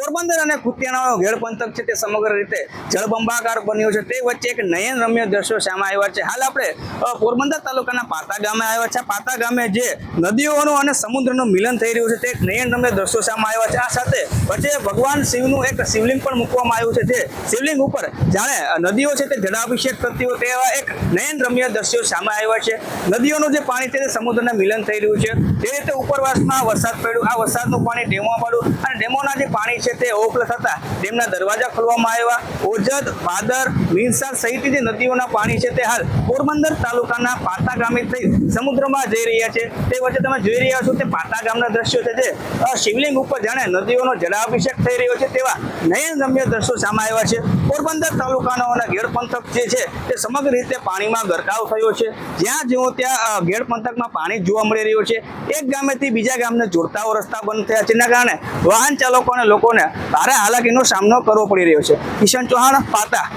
અને કુતિયાણાનો ઘેડ પંથક છે તે સમગ્ર રીતે જળબંબાકાર બન્યો છે. તે વચ્ચે એક નયન રમ્ય દ્રશ્યો સામે આવ્યા છે. હાલ આપણે પોરબંદર તાલુકાના પાતા ગામે આવ્યા છે. પાતા ગામે જે નદીઓનું અને સમુદ્રનું મિલન થઈ રહ્યું છે, તે એક નયન રમ્ય દ્રશ્યો સામે આવ્યા છે. આ સાથે વચ્ચે ભગવાન શિવનું એક શિવલિંગ પણ મૂકવામાં આવ્યું છે. તે શિવલિંગ ઉપર જાણે નદીઓ છે તે જળાભિષેક કરતી હોય તેવા એક નયન રમ્ય દ્રશ્યો સામે આવ્યા છે. નદીઓનું જે પાણી છે તે સમુદ્રના મિલન થઈ રહ્યું છે. તે રીતે ઉપરવાસમાં વરસાદ પડ્યો, આ વરસાદનું પાણી ડેમોમાં પડ્યું અને ડેમોના જે પાણી છે તે ઓવરફ્લો થતા ડેમના દરવાજા ખોલવામાં આવ્યા. ઓજદ, ભાદર મીરસાર સહિતની જે નદીઓના પાણી છે તે હાલ પોરબંદર તાલુકાના પાતા ગામે થઈ સમુદ્રમાં જઈ રહ્યા છે. તે વચ્ચે તમે જોઈ રહ્યા છો તે પાતા ગામના દ્રશ્યો છે જે શિવલિંગ ઉપર જાણે નદીઓનો જળાભિષેક થઈ રહ્યો છે તેવા નયન રમ્ય દ્રશ્યો સામે આવ્યા છે. પોરબંદર તાલુકાનો અને પંથક જે છે તે સમગ્ર રીતે પાણીમાં ગરકાવ થયો છે. જ્યાં જુઓ ત્યાં ગેડ પંથકમાં પાણી જોવા મળી રહ્યું છે. એક ગામેથી બીજા ગામને જોડતાઓ રસ્તા બંધ થયા છે. જેના કારણે વાહન ચાલકો અને લોકોને ભારે હાલાકીનો સામનો કરવો પડી રહ્યો છે કિશન ચૌહાણ પાતા